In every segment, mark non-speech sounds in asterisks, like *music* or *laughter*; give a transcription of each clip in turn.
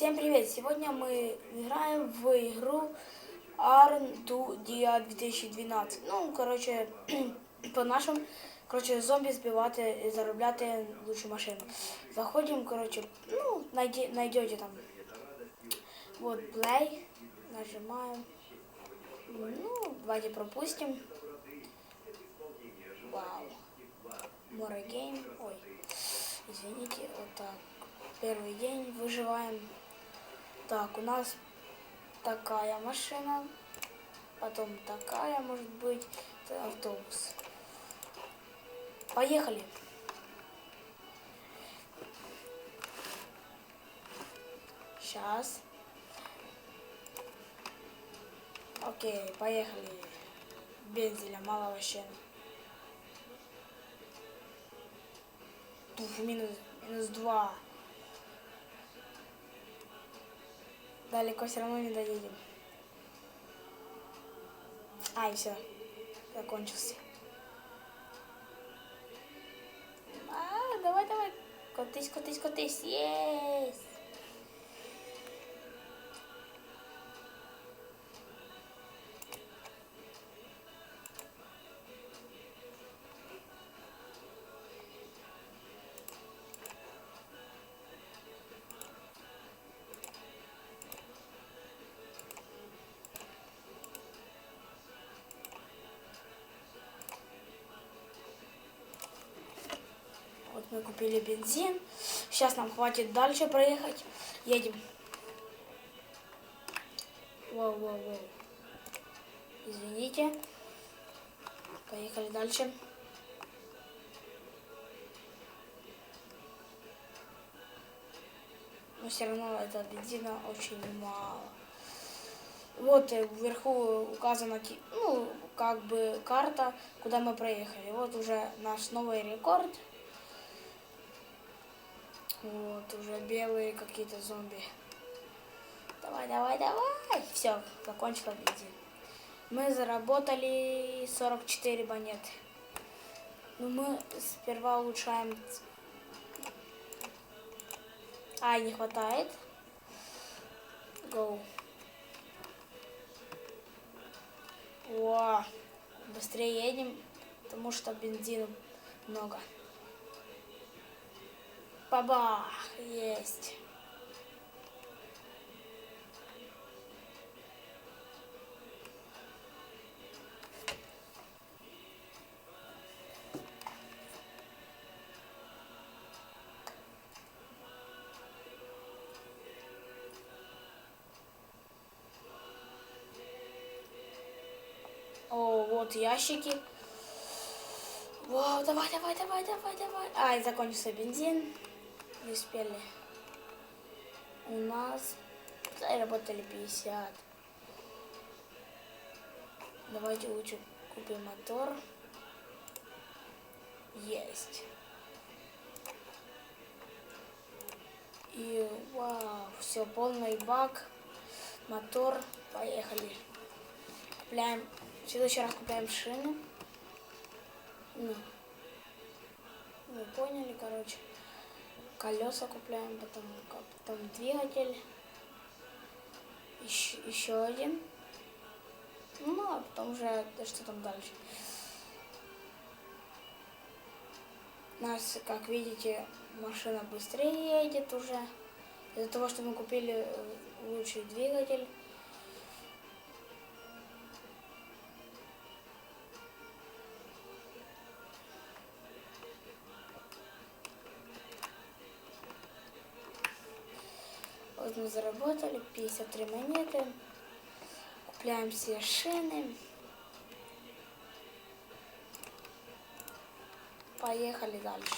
Всем привет! Сегодня мы играем в игру Arn to Dia 2012. Ну, короче, *clears throat* по нашому, короче, зомби збивати і заробляти лучшу машину. Заходим, короче, ну, найди, найдете там. Вот, play. Нажимаем. Ну, давайте пропустим. Вау. More game. Ой, извините, вот так. Первый день выживаем. Так, у нас такая машина, потом такая, может быть, автобус. Поехали. Сейчас. Окей, поехали. Бензеля мало вообще. Туф, минус, минус два. Далеко все равно не доедем. Ай, все. Закончился. А, давай, давай. Котись, котись, котись. Есть. Мы купили бензин. Сейчас нам хватит дальше проехать. Едем. Воу, воу, воу. Извините. Поехали дальше. Но все равно это бензина очень мало. Вот э, вверху указана, ну, как бы карта, куда мы проехали. Вот уже наш новый рекорд. Вот, уже белые какие-то зомби. Давай, давай, давай. Все, закончила бензин. Мы заработали 44 монеты. Но мы сперва улучшаем... Ай, не хватает. Go. О, быстрее едем, потому что бензина много. Бабах! Есть. О, вот ящики. Вау, давай, давай, давай, давай, давай. Ай, закончился бензин. Не успели. У нас заработали 50. Давайте лучше купим мотор. Есть. И вау, все, полный бак, мотор, поехали. Купляем, в следующий раз купляем шину. Ну, вы поняли, короче. Колеса купляем, потом, потом двигатель. Еще, еще один. Ну, а потом уже, что там дальше. Нас, как видите, машина быстрее едет уже. Из-за того, что мы купили э, лучший двигатель. Вот мы заработали 53 монеты. Купляем все шины. Поехали дальше.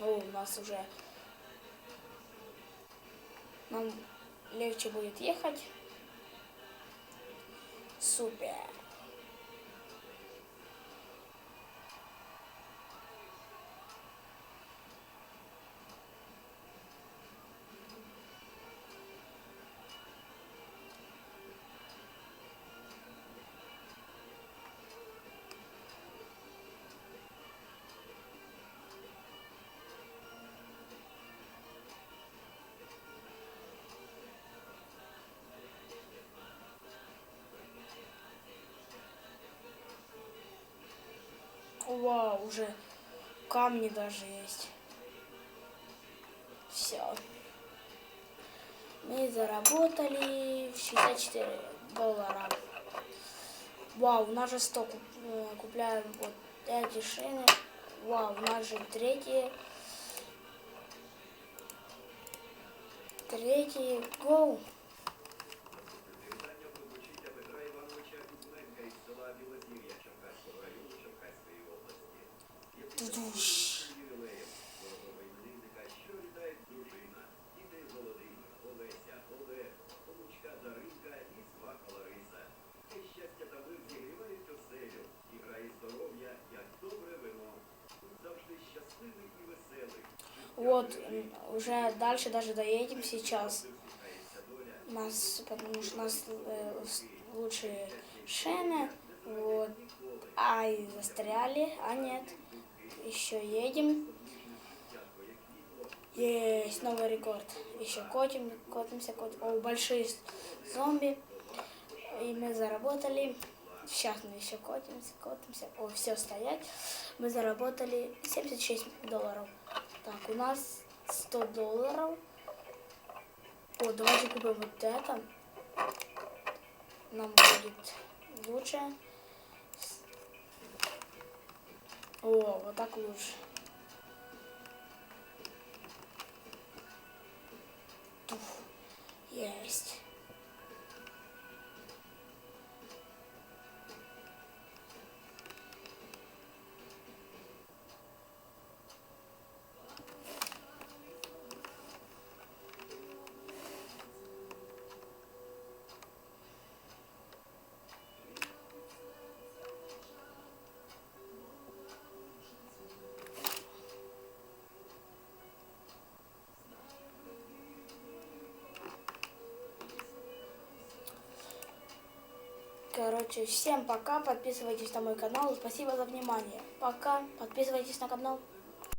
О, у нас уже нам легче будет ехать. Супер. Вау, уже камни даже есть. Все. Мы заработали 64 доллара. Вау, у нас же 100 куп- э, купляем вот эти шины. Вау, у нас же третьи. Третий гол. Вот, уже дальше даже доедем сейчас. У нас, потому что у нас э, лучшие шины. Вот. Ай, застряли. А нет. Еще едем. Есть новый рекорд. Еще котим, котимся, котим. О, большие зомби. И мы заработали. Сейчас мы еще котимся, котимся. О, все стоять. Мы заработали 76 долларов. Так, у нас 100 долларов. О, давайте купим вот это. Нам будет лучше. О, вот так лучше. Есть. Короче, всем пока. Подписывайтесь на мой канал. Спасибо за внимание. Пока. Подписывайтесь на канал.